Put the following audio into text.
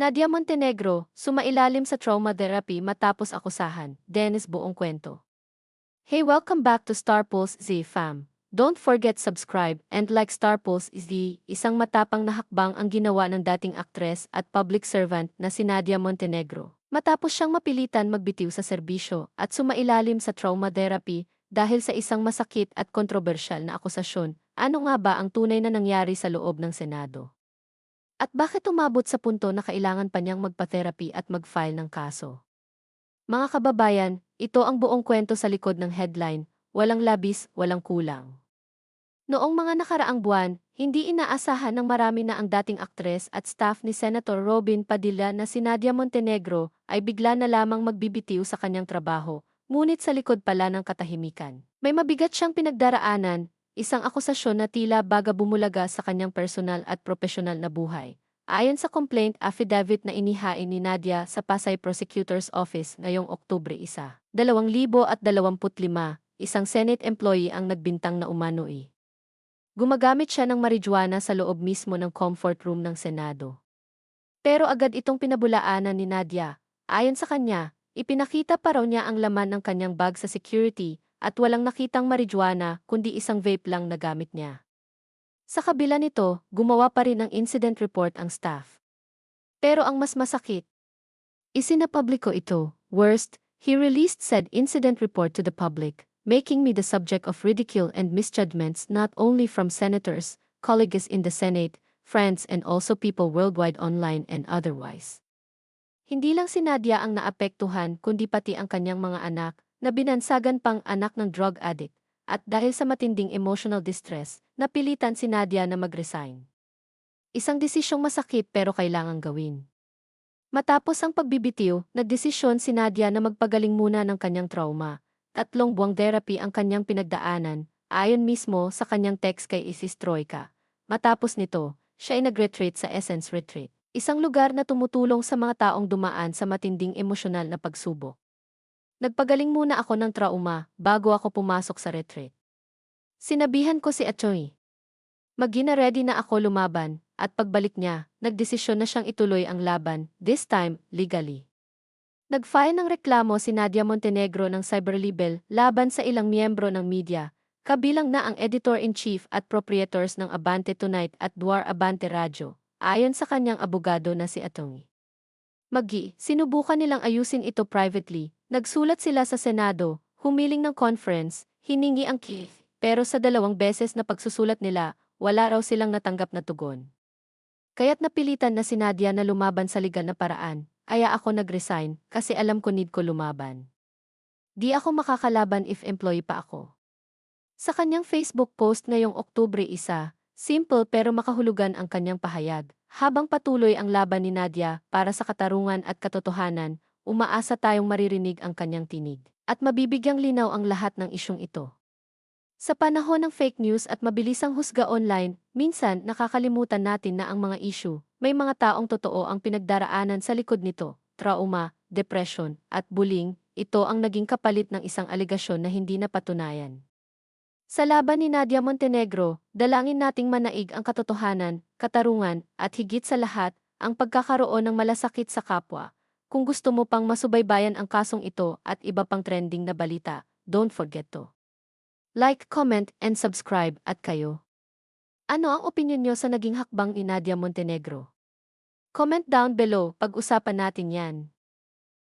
Nadia Montenegro, sumailalim sa trauma therapy matapos akusahan. Dennis buong kwento. Hey, welcome back to Star Pulse Z fam. Don't forget subscribe and like Star Pulse Z, isang matapang na hakbang ang ginawa ng dating aktres at public servant na si Nadia Montenegro. Matapos siyang mapilitan magbitiw sa serbisyo at sumailalim sa trauma therapy dahil sa isang masakit at kontrobersyal na akusasyon, ano nga ba ang tunay na nangyari sa loob ng Senado? At bakit umabot sa punto na kailangan pa niyang magpa-therapy at mag-file ng kaso? Mga kababayan, ito ang buong kwento sa likod ng headline, walang labis, walang kulang. Noong mga nakaraang buwan, hindi inaasahan ng marami na ang dating aktres at staff ni Senator Robin Padilla na si Nadia Montenegro ay bigla na lamang magbibitiw sa kanyang trabaho, ngunit sa likod pala ng katahimikan. May mabigat siyang pinagdaraanan, isang akusasyon na tila baga bumulaga sa kanyang personal at profesional na buhay. Ayon sa complaint affidavit na inihain ni Nadia sa Pasay Prosecutor's Office ngayong Oktubre 1, 2025, isang Senate employee ang nagbintang na umano'y. Gumagamit siya ng marijuana sa loob mismo ng comfort room ng Senado. Pero agad itong pinabulaanan ni Nadia. Ayon sa kanya, ipinakita pa raw niya ang laman ng kanyang bag sa security at walang nakitang marijuana kundi isang vape lang na gamit niya. Sa kabila nito, gumawa pa rin ng incident report ang staff. Pero ang mas masakit, isinapubliko ito. Worst, he released said incident report to the public, making me the subject of ridicule and misjudgments not only from senators, colleagues in the Senate, friends and also people worldwide online and otherwise. Hindi lang si Nadia ang naapektuhan kundi pati ang kanyang mga anak, na binansagan pang anak ng drug addict, at dahil sa matinding emotional distress, napilitan si Nadia na mag-resign. Isang desisyong masakit pero kailangang gawin. Matapos ang pagbibitiw, nagdesisyon si Nadia na magpagaling muna ng kanyang trauma. Tatlong buwang therapy ang kanyang pinagdaanan, ayon mismo sa kanyang text kay Isis Troika. Matapos nito, siya ay nag-retreat sa Essence Retreat, isang lugar na tumutulong sa mga taong dumaan sa matinding emosyonal na pagsubok. Nagpagaling muna ako ng trauma bago ako pumasok sa retreat. Sinabihan ko si Achoy. Magina ready na ako lumaban, at pagbalik niya, nagdesisyon na siyang ituloy ang laban, this time, legally. Nag-file ng reklamo si Nadia Montenegro ng cyberlibel laban sa ilang miyembro ng media, kabilang na ang editor-in-chief at proprietors ng Abante Tonight at Duar Abante Radio, ayon sa kanyang abogado na si Atong. Magi, sinubukan nilang ayusin ito privately, nagsulat sila sa Senado, humiling ng conference, hiningi ang key, pero sa dalawang beses na pagsusulat nila, wala raw silang natanggap na tugon. Kaya't napilitan na si Nadia na lumaban sa legal na paraan, kaya ako nag-resign kasi alam ko need ko lumaban. Di ako makakalaban if employee pa ako. Sa kanyang Facebook post ngayong Oktubre 1, simple pero makahulugan ang kanyang pahayag. Habang patuloy ang laban ni Nadia para sa katarungan at katotohanan, umaasa tayong maririnig ang kanyang tinig. At mabibigyang linaw ang lahat ng isyong ito. Sa panahon ng fake news at mabilisang husga online, minsan nakakalimutan natin na ang mga issue, may mga taong totoo ang pinagdaraanan sa likod nito, trauma, depression, at bullying, ito ang naging kapalit ng isang aligasyon na hindi napatunayan. Sa laban ni Nadia Montenegro, dalangin nating manaig ang katotohanan, katarungan, at higit sa lahat, ang pagkakaroon ng malasakit sa kapwa. Kung gusto mo pang masubaybayan ang kasong ito at iba pang trending na balita, don't forget to like, comment, and subscribe at kayo. Ano ang opinion nyo sa naging hakbang ni Nadia Montenegro? Comment down below, pag-usapan natin yan.